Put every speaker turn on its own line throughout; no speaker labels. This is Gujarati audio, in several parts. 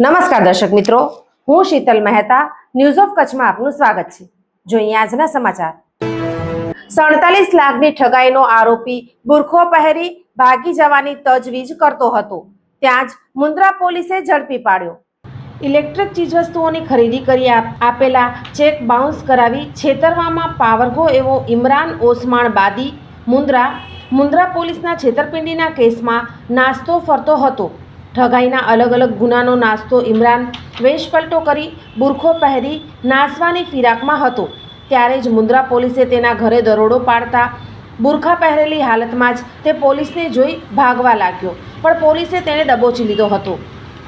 નમસ્કાર દર્શક મિત્રો, હું શીતલ મહેતા ન્યૂઝ ઓફ કચ્છમાં આપનું સ્વાગત છે. જોઈએ આજના સમાચાર. સડતાલીસ લાખની ઠગાઈનો આરોપી બુરખો પહેરી ભાગી જવાની તજવીજ કરતો હતો. ત્યાં જ મુન્દ્રા પોલીસે ઝડપી પાડ્યો. ઇલેક્ટ્રિક ચીજવસ્તુઓની ખરીદી કરી આપ- આપેલા ચેક બાઉન્સ કરાવી છેતરવામાં પાવરગો એવો ઇમરાન ઓસમાણ બાદી મુન્દ્રા મુન્દ્રા પોલીસના છેતરપિંડીના કેસમાં નાસ્તો ફરતો હતો. ઠગાઈના અલગ અલગ ગુનાનો નાસ્તો ઇમરાન વેશપલટો કરી બુરખો પહેરી નાસવાની ફિરાકમાં હતો. ત્યારે જ મુન્દ્રા પોલીસે તેના ઘરે દરોડો પાડતા બુરખા પહેરેલી હાલતમાં જ તે પોલીસને જોઈ ભાગવા લાગ્યો, પણ પોલીસે તેને દબોચી લીધો હતો.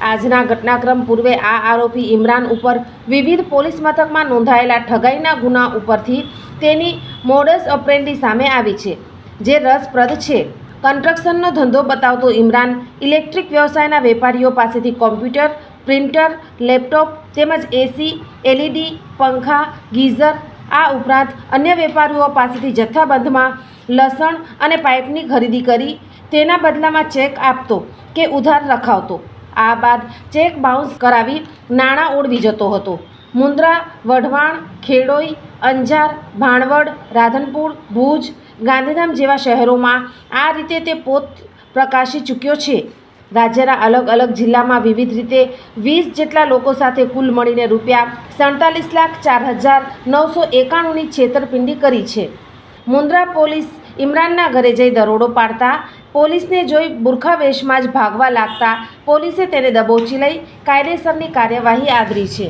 આજના ઘટનાક્રમ પૂર્વે આ આરોપી ઇમરાન ઉપર વિવિધ પોલીસ મથકમાં નોંધાયેલા ઠગાઈના ગુના ઉપરથી તેની મોડસ ઓપરેન્ડી સામે આવી છે, જે રસપ્રદ છે. કન્સ્ટ્રક્શનનો ધંધો બતાવતો ઇમરાન ઇલેક્ટ્રિક વ્યવસાયના વેપારીઓ પાસેથી કોમ્પ્યુટર, પ્રિન્ટર, લેપટોપ તેમજ એસી, એલઈડી, પંખા, ગીઝર, આ ઉપરાંત અન્ય વેપારીઓ પાસેથી જથ્થાબંધમાં લસણ અને પાઇપની ખરીદી કરી તેના બદલામાં ચેક આપતો કે ઉધાર રખાવતો. આ બાદ ચેક બાઉન્સ કરાવી નાણાં ઓળવી જતો હતો. મુન્દ્રા, વઢવાણ, ખેડોઈ, અંજાર, ભાણવડ, રાધનપુર, ભુજ, ગાંધીધામ જેવા શહેરોમાં આ રીતે તે પોત પ્રકાશી ચૂક્યો છે. રાજ્યના અલગ અલગ જિલ્લામાં વિવિધ રીતે વીસ જેટલા લોકો સાથે કુલ મળીને રૂપિયા સડતાલીસ લાખ ચાર હજાર નવસો એકાણુંની છેતરપિંડી કરી છે. મુન્દ્રા પોલીસ ઇમરાનના ઘરે જઈ દરોડો પાડતા પોલીસને જોઈ બુરખા વેશમાં જ ભાગવા લાગતા પોલીસે તેને દબોચી લઈ કાયદેસરની કાર્યવાહી આદરી છે.